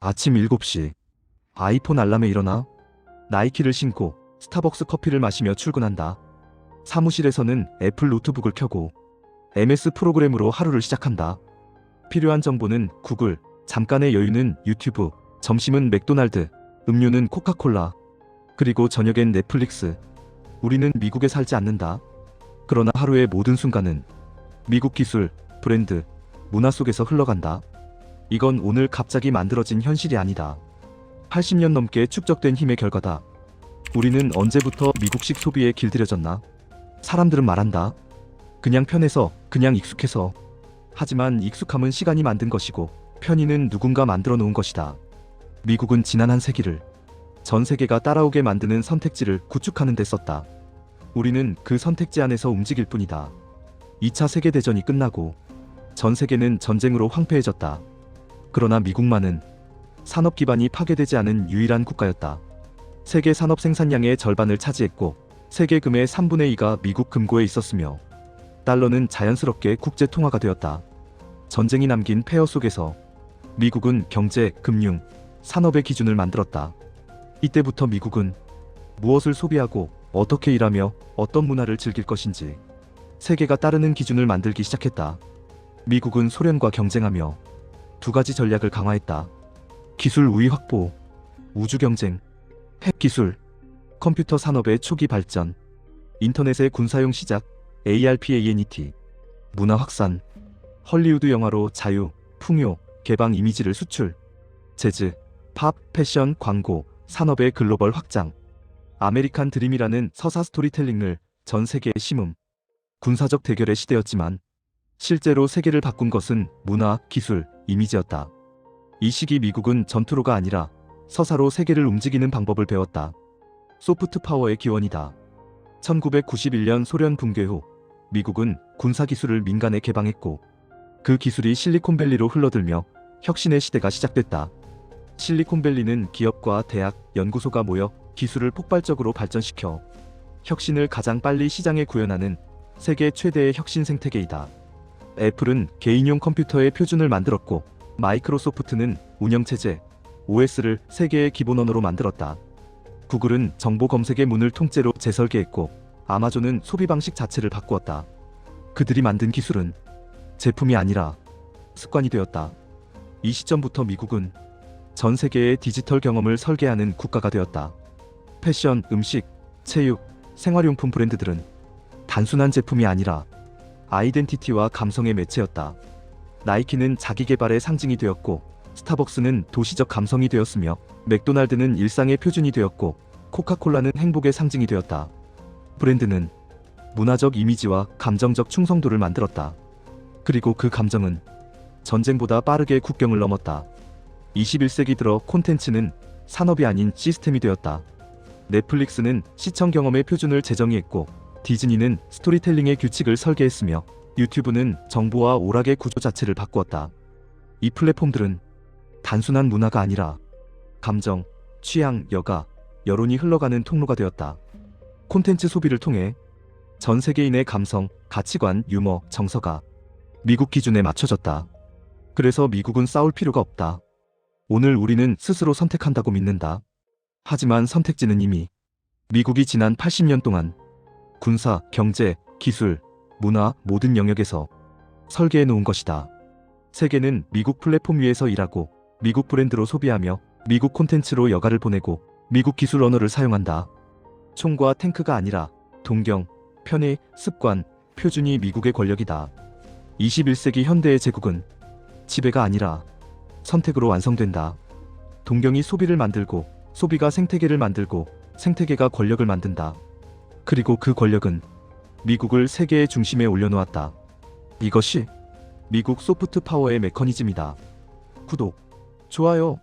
아침 7시. 아이폰 알람에 일어나. 나이키를 신고 스타벅스 커피를 마시며 출근한다. 사무실에서는 애플 노트북을 켜고 MS 프로그램으로 하루를 시작한다. 필요한 정보는 구글, 잠깐의 여유는 유튜브, 점심은 맥도날드, 음료는 코카콜라, 그리고 저녁엔 넷플릭스. 우리는 미국에 살지 않는다. 그러나 하루의 모든 순간은 미국 기술, 브랜드, 문화 속에서 흘러간다. 이건 오늘 갑자기 만들어진 현실이 아니다. 80년 넘게 축적된 힘의 결과다. 우리는 언제부터 미국식 소비에 길들여졌나? 사람들은 말한다. 그냥 편해서, 그냥 익숙해서. 하지만 익숙함은 시간이 만든 것이고, 편의는 누군가 만들어 놓은 것이다. 미국은 지난 한 세기를 전 세계가 따라오게 만드는 선택지를 구축하는 데 썼다. 우리는 그 선택지 안에서 움직일 뿐이다. 2차 세계대전이 끝나고 전 세계는 전쟁으로 황폐해졌다. 그러나 미국만은 산업 기반이 파괴되지 않은 유일한 국가였다. 세계 산업 생산량의 절반을 차지했고 세계 금의 3분의 2가 미국 금고에 있었으며 달러는 자연스럽게 국제 통화가 되었다. 전쟁이 남긴 폐허 속에서 미국은 경제, 금융, 산업의 기준을 만들었다. 이때부터 미국은 무엇을 소비하고 어떻게 일하며 어떤 문화를 즐길 것인지 세계가 따르는 기준을 만들기 시작했다. 미국은 소련과 경쟁하며 두 가지 전략을 강화했다. 기술 우위 확보, 우주 경쟁, 핵 기술, 컴퓨터 산업의 초기 발전, 인터넷의 군사용 시작, ARPANET, 문화 확산, 헐리우드 영화로 자유, 풍요, 개방 이미지를 수출, 재즈, 팝, 패션, 광고, 산업의 글로벌 확장, 아메리칸 드림이라는 서사 스토리텔링을 전 세계에 심음, 군사적 대결의 시대였지만 실제로 세계를 바꾼 것은 문화, 기술, 이미지였다. 이 시기 미국은 전투로가 아니라 서사로 세계를 움직이는 방법을 배웠다. 소프트 파워의 기원이다. 1991년 소련 붕괴 후 미국은 군사 기술을 민간에 개방했고 그 기술이 실리콘밸리로 흘러들며 혁신의 시대가 시작됐다. 실리콘밸리는 기업과 대학, 연구소가 모여 기술을 폭발적으로 발전시켜 혁신을 가장 빨리 시장에 구현하는 세계 최대의 혁신 생태계이다. 애플은 개인용 컴퓨터의 표준을 만들었고 마이크로소프트는 운영체제 OS를 세계의 기본 언어로 만들었다. 구글은 정보 검색의 문을 통째로 재설계했고 아마존은 소비 방식 자체를 바꾸었다. 그들이 만든 기술은 제품이 아니라 습관이 되었다. 이 시점부터 미국은 전 세계의 디지털 경험을 설계하는 국가가 되었다. 패션, 음식, 체육, 생활용품 브랜드들은 단순한 제품이 아니라 아이덴티티와 감성의 매체였다. 나이키는 자기 개발의 상징이 되었고, 스타벅스는 도시적 감성이 되었으며, 맥도날드는 일상의 표준이 되었고, 코카콜라는 행복의 상징이 되었다. 브랜드는 문화적 이미지와 감정적 충성도를 만들었다. 그리고 그 감정은 전쟁보다 빠르게 국경을 넘었다. 21세기 들어 콘텐츠는 산업이 아닌 시스템이 되었다. 넷플릭스는 시청 경험의 표준을 재정의했고 디즈니는 스토리텔링의 규칙을 설계했으며 유튜브는 정보와 오락의 구조 자체를 바꾸었다. 이 플랫폼들은 단순한 문화가 아니라 감정, 취향, 여가, 여론이 흘러가는 통로가 되었다. 콘텐츠 소비를 통해 전 세계인의 감성, 가치관, 유머, 정서가 미국 기준에 맞춰졌다. 그래서 미국은 싸울 필요가 없다. 오늘 우리는 스스로 선택한다고 믿는다. 하지만 선택지는 이미 미국이 지난 80년 동안 군사, 경제, 기술, 문화 모든 영역에서 설계해 놓은 것이다. 세계는 미국 플랫폼 위에서 일하고 미국 브랜드로 소비하며 미국 콘텐츠로 여가를 보내고 미국 기술 언어를 사용한다. 총과 탱크가 아니라 동경, 편의, 습관, 표준이 미국의 권력이다. 21세기 현대의 제국은 지배가 아니라 선택으로 완성된다. 동경이 소비를 만들고 소비가 생태계를 만들고 생태계가 권력을 만든다. 그리고 그 권력은 미국을 세계의 중심에 올려놓았다. 이것이 미국 소프트 파워의 메커니즘이다. 구독, 좋아요,